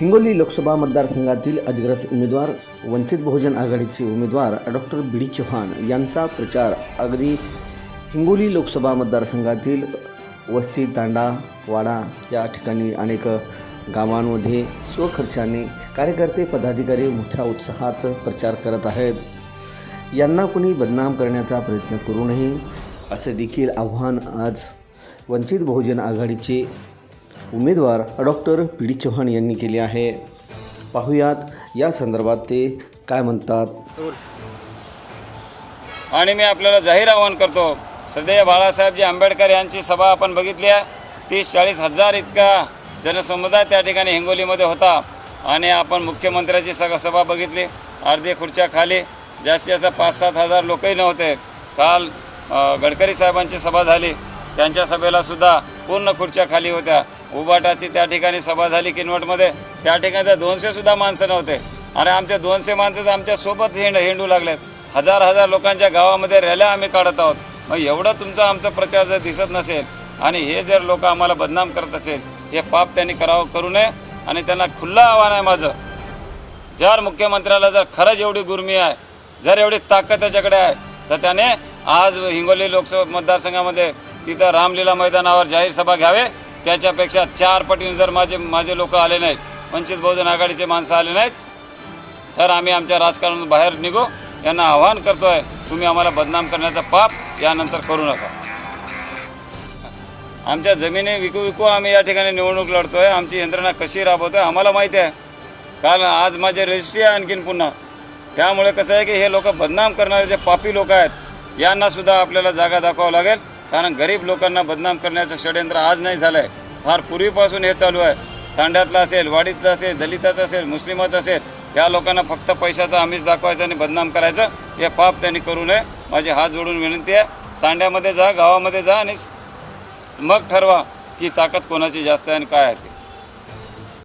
हिंगोली लोकसभा मतदारसंघातील अधिकृत उमेदवार वंचित बहुजन आघाडीचे उमेदवार डॉक्टर बी डी चव्हाण यांचा प्रचार अगदी हिंगोली लोकसभा मतदारसंघातील वस्ती तांडा वाडा या ठिकाणी अनेक गावांमध्ये स्वखर्चाने कार्यकर्ते पदाधिकारी मोठ्या उत्साहात प्रचार करत आहेत. यांना कुणी बदनाम करण्याचा प्रयत्न करू नये असे देखील आव्हान आज वंचित बहुजन आघाडीचे उमेदवार डॉक्टर पी डी चव्हाण यांनी केली आहे. पाहूयात या संदर्भात ते काय म्हणतात. आणि मी आपल्याला जाहीर आवाहन करतो सध्या बाळासाहेबजी आंबेडकर यांची सभा आपण बघितली आहे. तीस चाळीस हजार इतका जनसमुदाय त्या ठिकाणी हिंगोलीमध्ये होता. आणि आपण मुख्यमंत्र्याची सग सभा बघितली. अर्धे खुर्च्या खाली जास्तीत जास्त पाच सात हजार लोकही नव्हते. काल गडकरी साहेबांची सभा झाली. त्यांच्या सभेला सुद्धा पूर्ण खुर्च्या खाली होत्या. उबाटाची त्या ठिकाणी सभा झाली किनवटमध्ये. त्या ठिकाणी दोनशे सुद्धा माणसं नव्हते. आणि आमचे दोनशे माणसं आमच्यासोबत हिंड हिंडू लागलेत. हजार हजार लोकांच्या गावामध्ये रॅल्या आम्ही काढत आहोत. मग एवढं तुमचा आमचा प्रचार जर दिसत नसेल आणि हे जर लोक आम्हाला बदनाम करत असेल हे पाप त्यांनी करावं करू नये आणि त्यांना खुल्लं आव्हान आहे माझं. जर मुख्यमंत्र्याला जर खरंच एवढी गुर्मी आहे जर एवढी ताकद त्याच्याकडे आहे तर त्याने आज हिंगोली लोकसभा मतदारसंघामध्ये तिथं रामलीला मैदानावर जाहीर सभा घ्यावे. त्याच्यापेक्षा चार पटीने जर माझे माझे लोक आले नाहीत वंचित बहुजन आघाडीचे माणसं आले नाहीत तर आम्ही आमच्या राजकारणातून बाहेर निघू. यांना आव्हान आहे तुम्ही आम्हाला बदनाम करण्याचा पाप यानंतर करू नका. आमच्या जमिनी विकू विकू आम्ही या ठिकाणी निवडणूक लढतो आहे आमची यंत्रणा कशी राबवतोय आम्हाला माहिती आहे. काल आज माझे रजिस्ट्री आहे आणखीन पुन्हा. त्यामुळे कसं आहे की हे लोक बदनाम करणारे जे पापी लोक आहेत यांनासुद्धा आपल्याला जागा दाखवावं लागेल. कारण गरीब लोकांना बदनाम करण्याचं षडयंत्र आज नाही झालं आहे फार पूर्वीपासून हे चालू आहे. तांड्यातलं असेल वाडीतलं असेल दलिताचं असेल मुस्लिमाचं असेल या लोकांना फक्त पैशाचा आमिष दाखवायचं आणि बदनाम करायचं हे पाप त्यांनी करू नये. माझी हात जोडून विनंती आहे तांड्यामध्ये जा गावामध्ये जा आणि मग ठरवा की ताकद कोणाची जास्त आहे आणि काय आहे